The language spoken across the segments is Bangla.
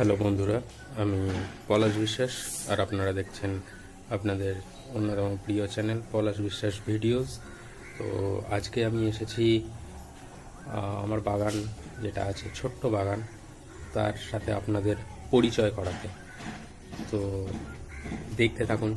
হ্যালো বন্ধুরা, আমি পলাশ বিশ্বাস, আর আপনারা দেখছেন আপনাদের অন্যতম প্রিয় চ্যানেল পলাশ বিশ্বাস ভিডিওস। তো আজকে আমি এসেছি আমার বাগান যেটা আছে, ছোট্ট বাগান, তার সাথে আপনাদের পরিচয় করাতে। তো দেখতে থাকুন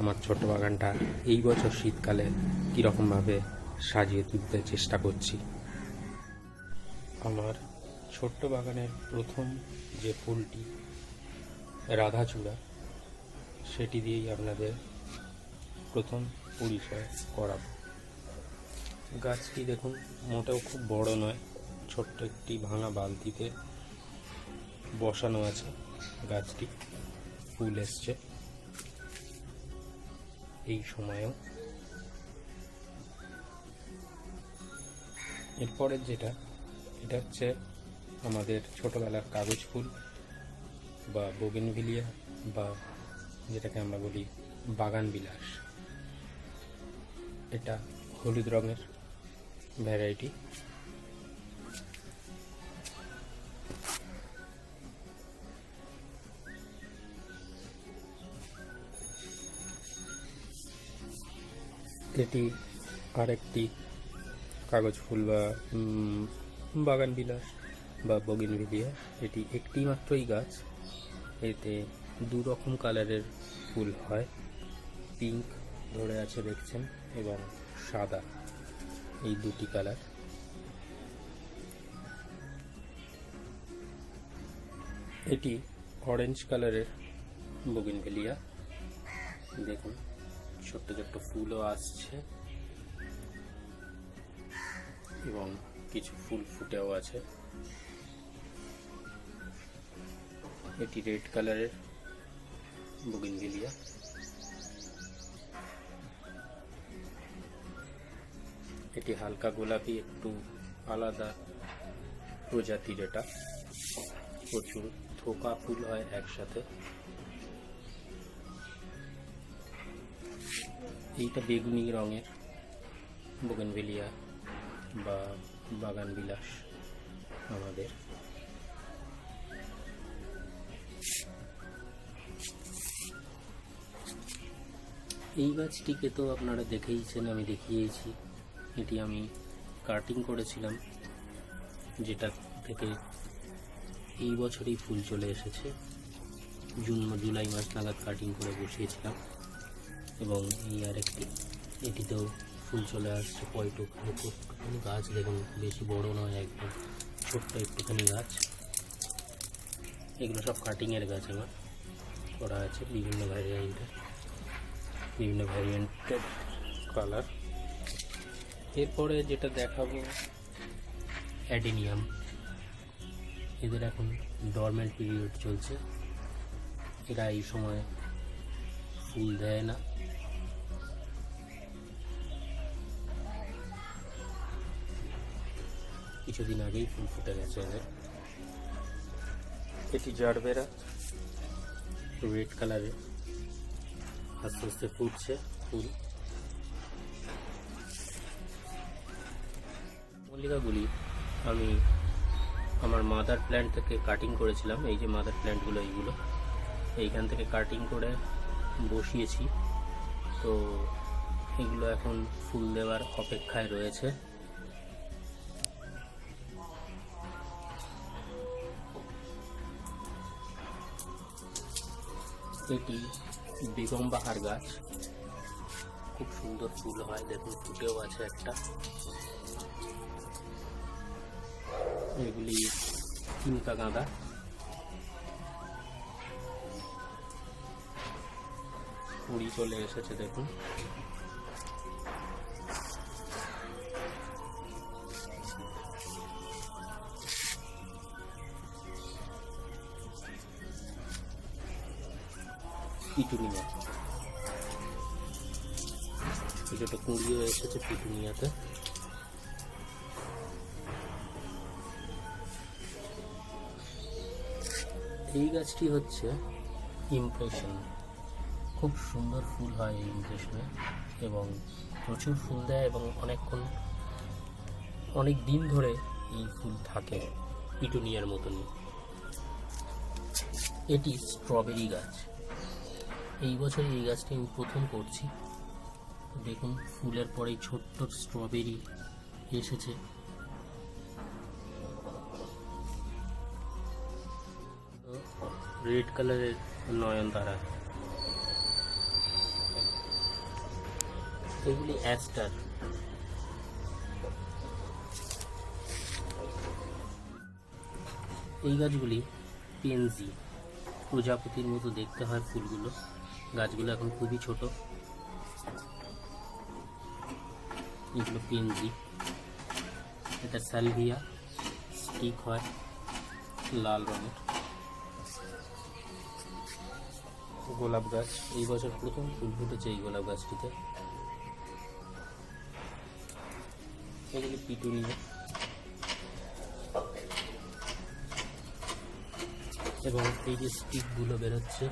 আমার ছোট্ট বাগানটা, এই বছর শীতকালে কীরকমভাবে সাজিয়ে তুলতে চেষ্টা করছি। আমার ছোট্ট বাগানের প্রথম যে ফুলটি, রাধাচূড়া, সেটি দিয়েই আপনাদের প্রথম পরিচয় করাবো। গাছটি দেখুন, মোটেও খুব বড় নয়, ছোট্ট একটি ভাঙা বালতিতে বসানো আছে গাছটি, ফুল এসছে। এই সময়েও এরপরের যেটা, এটা হচ্ছে আমাদের ছোটবেলার কাগজ ফুল বা বোগেনভিলিয়া বা যেটাকে আমরা বলি বাগান বিলাস এটা হলুদ রঙের ভ্যারাইটি। এটি আরেকটি কাগজ ফুল বা বাগান বিলাস বা বগিন বগিনভিলিয়া এটি একটি মাত্রই গাছ। এতে দু রকম কালারের ফুল হয়। পিঙ্ক ধরে আছে দেখছেন এবং সাদা এই দুটি কালার। এটি অরেঞ্জ কালারের বগিনভেলিয়া দেখুন, ছোট্ট ছোট্ট ফুলও আসছে। এবং কিছু ফুল ফুটেও আছে। এটি রেড কালারের। বুগিনভিলিয়া এটি হালকা গোলাপি একটু আলাদা প্রজাতির এটা। প্রচুর থোকা ফুল হয় একসাথে। এইটা বেগুনি রঙের। বোগেনভেলিয়া বা বাগান বিলাস আমাদের। এই গাছটিকে তো আপনারা দেখেইছেন, আমি দেখিয়েছি। এটি আমি কাটিং করেছিলাম, যেটা থেকে এই বছরই ফুল চলে এসেছে। জুন জুলাই মাস নাগাদ কাটিং করে বসিয়েছিলাম, এবং এই আরেকটি, এটিতেও ফুল চলে আসছে, কয়টুকু একটুখানি গাছ দেখুন, বেশি বড় নয়, একদম ছোট্ট একটুখানি গাছ। এগুলো সব কাটিংয়ের গাছ আমার, করা আছে বিভিন্ন ভ্যারিয়েন্টের বিভিন্ন ভ্যারিয়েন্টের কালার এরপরে যেটা দেখাবো অ্যাডিনিয়াম এদের এখন ডরমেন্ট পিরিয়ড চলছে। এরা এই সময় ফুল দেয় না। কিছুদিন আগেই ফুল ফুটে গেছে এদের। এটি জারবেরা। রেড কালারের আস্তে আস্তে ফুটছে, ফুল। মল্লিকাগুলি, আমি আমার মাদার প্ল্যান্ট থেকে কাটিং করেছিলাম, এই যে মাদার প্ল্যান্টগুলো এইগুলো। এইখান থেকে কাটিং করে বসিয়েছি। তো এগুলো এখন ফুল দেওয়ার অপেক্ষায় রয়েছে। এটি বেগম বাহার গাছ। খুব সুন্দর ফুল হয়, দেখুন, ফুটেও আছে একটা। এগুলি চিন্তা গাঁদা। কুড়ি চলে এসেছে, দেখুন। পিটুনিয়া। কিছুটা কুড়িও এসেছে পিটুনিয়াতে। এই গাছটি হচ্ছে ইমপ্রেশন। খুব সুন্দর ফুল হয় এই ইমপ্রেশনে এবং প্রচুর ফুল দেয় এবং অনেকক্ষণ, অনেক দিন ধরে এই ফুল থাকে পিটুনিয়ার মতনই। এটি স্ট্রবেরি গাছ। এই বছর এই গাছটি আমি প্রথম করছি। দেখুন ফুলের পরেই ছোট্ট স্ট্রবেরি এসেছে। রেড কালারের নয়নতারা। এগুলি অ্যাস্টার এই গাছগুলি পেনজি। প্রজাপতির মতো দেখতে হয় ফুলগুলো। গাছগুলো এখন খুবই ছোট। এগুলো পেনজি এটা সালভিয়া স্টিক হয় লাল রঙের। গোলাপ গাছ। এই বছর প্রথম ফুল ফুটেছে এই গোলাপ গাছটিতে। এগুলি পিটুনিয়া এবং এই যে স্টিকগুলো বেরোচ্ছে,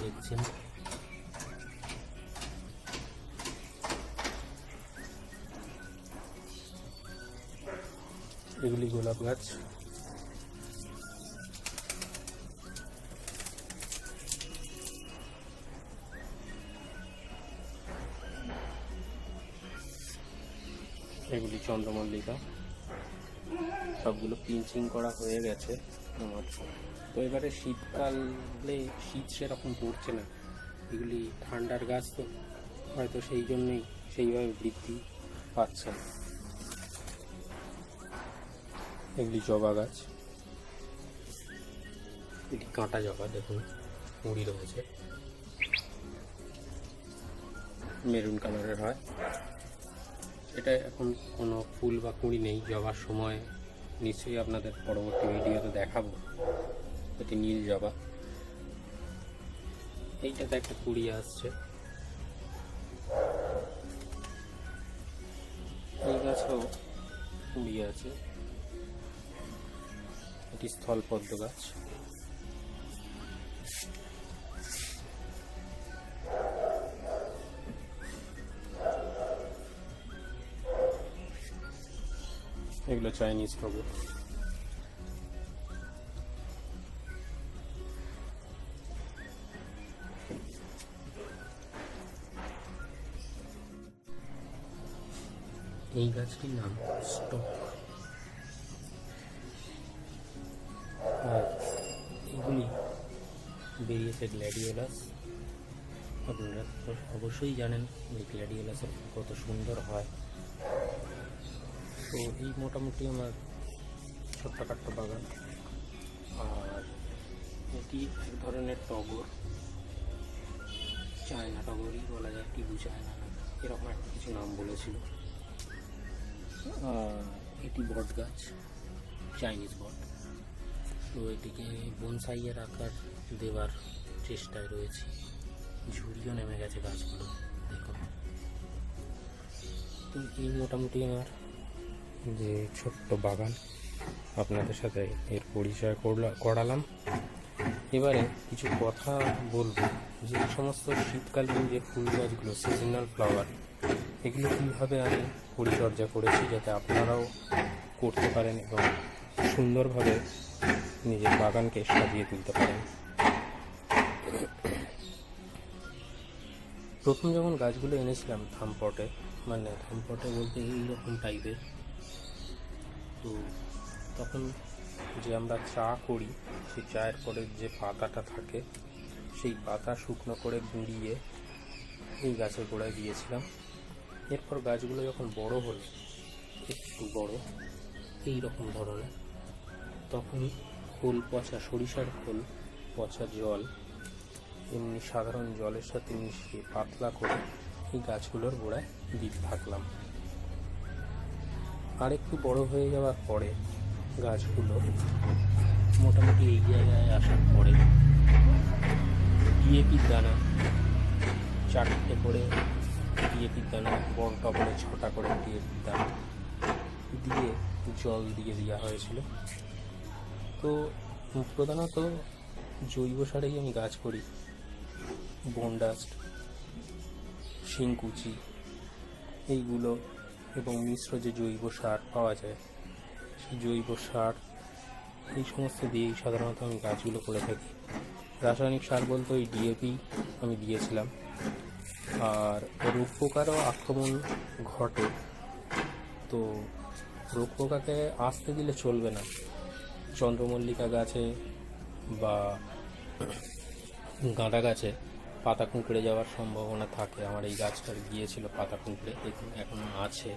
দেখছেন? এগুলি গোলাপ গাছ। এগুলি চন্দ্রমল্লিকা। সবগুলো পিঞ্চিং করা হয়ে গেছে। তো এবারে শীতকালে শীত সেরকম পড়ছে না। এগুলি ঠান্ডার গাছ তো হয়তো সেই জন্যই সেইভাবে বৃদ্ধি পাচ্ছে না। এগুলি জবা গাছ। এটি কাঁটা জবা দেখুন কুঁড়ি রয়েছে। মেরুন কালারের হয়। এটা এখন কোনো ফুল বা কুঁড়ি নেই জবার সময় নিশ্চয়ই আপনাদের পরবর্তী ভিডিওতে দেখাবো। এটি নীল জবা। এইটাতে একটা কুড়ি আসছে। এই গাছও কুড়ি আছে। এটি স্থলপদ্ম গাছ। এগুলো চাইনিজ টগর এই গাছটির নাম স্টক। আর এগুলি বেরিয়েছে গ্ল্যাডিওলাস। আপনারা অবশ্যই জানেন যে গ্ল্যাডিওলাসের কত সুন্দর হয়। তো এই মোটামুটি আমার ছোট্টখাট্ট বাগান। আর এটি এক ধরনের টগর। চায়না টগরই বলা যায় টিবু চায়না এরকম একটা কিছু নাম বলেছিল। এটি বট গাছ, চাইনিজ বট। তো এটিকে বনসাইয়ের আকার দেওয়ার চেষ্টায় রয়েছে। ঝুড়িও নেমে গেছে গাছগুলো, দেখুন। তো এই মোটামুটি আমার যে ছোট্ট বাগান আপনাদের সাথে এর পরিচয় করলা- করালাম। এবারে কিছু কথা বলব যে সমস্ত শীতকালীন যে ফুল গাছগুলো সিজনাল ফ্লাওয়ার এগুলো কীভাবে আমি পরিচর্যা করেছি যাতে আপনারাও করতে পারেন এবং সুন্দরভাবে নিজের বাগানকে সাজিয়ে তুলতে পারেন। প্রথম যখন গাছগুলো এনেছিলাম থামপটে মানে থামপটে বলতে এইরকম টাইপের তো তখন যে আমরা চা করি, সেই চায়ের পরে যে পাতাটা থাকে, সেই পাতা শুকনো করে গুঁড়িয়ে এই গাছের গোড়ায় দিয়েছিলাম। এরপর গাছগুলো যখন বড় হলো, একটু বড় এই রকম ধরনের, তখন খোল পচা, সরিষার খোল পচা জল, এমনি সাধারণ জলের সাথে মিশিয়ে পাতলা করে এই গাছগুলোর গোড়ায় দিতে থাকলাম। আর একটু বড় হয়ে যাওয়ার পরে গাছগুলো মোটামুটি এই জায়গায় আসার পরে ডিএপির দানা চারটে করে ডিএপির দানা বড় টবলে ছটা করে ডিএপির দানা দিয়ে জল দিয়ে দেওয়া হয়েছিল। তো প্রধানত জৈব সারেই আমি গাছ করি। বনডাস্ট, শিংকুচি, এইগুলো এবং মিশ্র যে জৈব সার পাওয়া যায়, সেই জৈব সার, এই সমস্ত দিয়েই সাধারণত আমি গাছগুলো করে থাকি। রাসায়নিক সার বলতে ওই ডিএপি আমি দিয়েছিলাম। আর রোগ পোকারও আক্রমণ ঘটে। তো রোগ পোকাকে আসতে দিলে চলবে না। চন্দ্রমল্লিকা গাছে বা গাঁদা গাছে পাতা কুঁকড়ে যাওয়ার সম্ভাবনা থাকে। আমার এই গাছটার গিয়েছিল পাতা কুঁকড়ে এখন, এখনও আছে।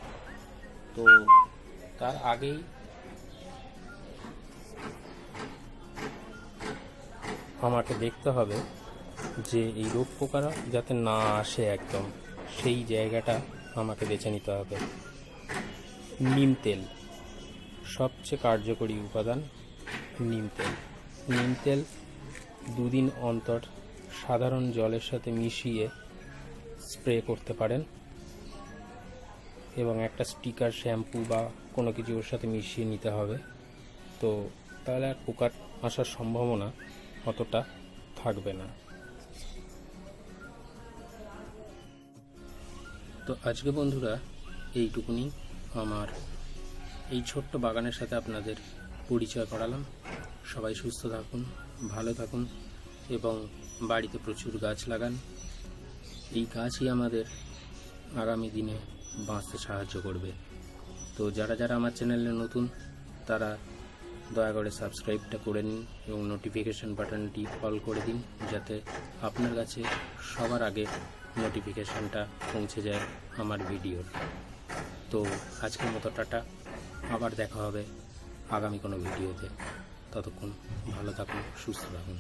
তো তার আগেই আমাকে দেখতে হবে যে এই রোগ পোকারা যাতে না আসে একদম, সেই জায়গাটা আমাকে বেছে নিতে হবে। নিম তেল, সবচেয়ে কার্যকরী উপাদান নিম তেল। নিম তেল দুদিন অন্তর সাধারণ জলের সাথে মিশিয়ে স্প্রে করতে পারেন এবং একটা স্টিকার, শ্যাম্পু বা কোনো কিছু ওর সাথে মিশিয়ে নিতে হবে। তো তাহলে আর পোকার আসার সম্ভাবনা অতটা থাকবে না। তো আজকে বন্ধুরা, এইটুকুনি আমার এই ছোট্ট বাগানের সাথে আপনাদের পরিচয় করালাম। সবাই সুস্থ থাকুন, ভালো থাকুন এবং বাড়িতে প্রচুর গাছ লাগান। এই গাছই আমাদের আগামী দিনে বাঁচতে সাহায্য করবে। তো যারা যারা আমার চ্যানেলে নতুন, তারা দয়া করে সাবস্ক্রাইবটা করে নিন এবং নোটিফিকেশান বাটনটি অল করে দিন যাতে আপনার কাছে সবার আগে নোটিফিকেশানটা পৌঁছে যায় আমার ভিডিওর। তো আজকের মতো টাটা, আবার দেখা হবে আগামী কোনো ভিডিওতে। ততক্ষণ ভালো থাকুন, সুস্থ থাকুন।